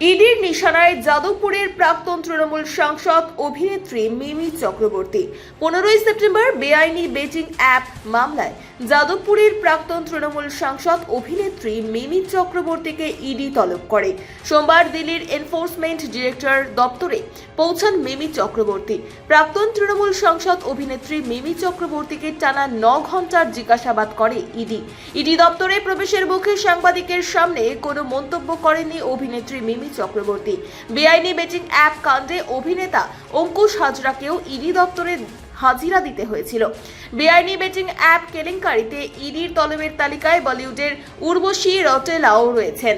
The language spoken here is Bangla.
ইডির নিশানায় যাদবপুরের প্রাক্তন তৃণমূল সাংসদ অভিনেত্রী মিমি চক্রবর্তী। পনেরোই সেপ্টেম্বর বেআইনি বেটিং অ্যাপ মামলায় যাদবপুরের প্রাক্তন তৃণমূল সাংসদ অভিনেত্রী মিমি চক্রবর্তীকে ইডি তলব করে। সোমবার দিল্লির এনফোর্সমেন্ট ডিরেক্টর দপ্তরে পৌঁছান মিমি চক্রবর্তী। প্রাক্তন তৃণমূল সাংসদ অভিনেত্রী মিমি চক্রবর্তীকে টানা ন ঘণ্টার জিজ্ঞাসাবাদ করে ইডি। ইডি দপ্তরে প্রবেশের মুখে সাংবাদিকের সামনে কোনো মন্তব্য করেনি অভিনেত্রী মিমি চক্রবর্তী। বেআইনি বেটিং অ্যাপ কাণ্ডে অভিনেতা অঙ্কুশ হাজরাকেও ইডি দপ্তরে হাজিরা দিতে হয়েছিল। বেআইনি বেটিং অ্যাপ কেলেঙ্কারিতে ইডির তলবের তালিকায় বলিউডের উর্বশী রটেলাও রয়েছেন।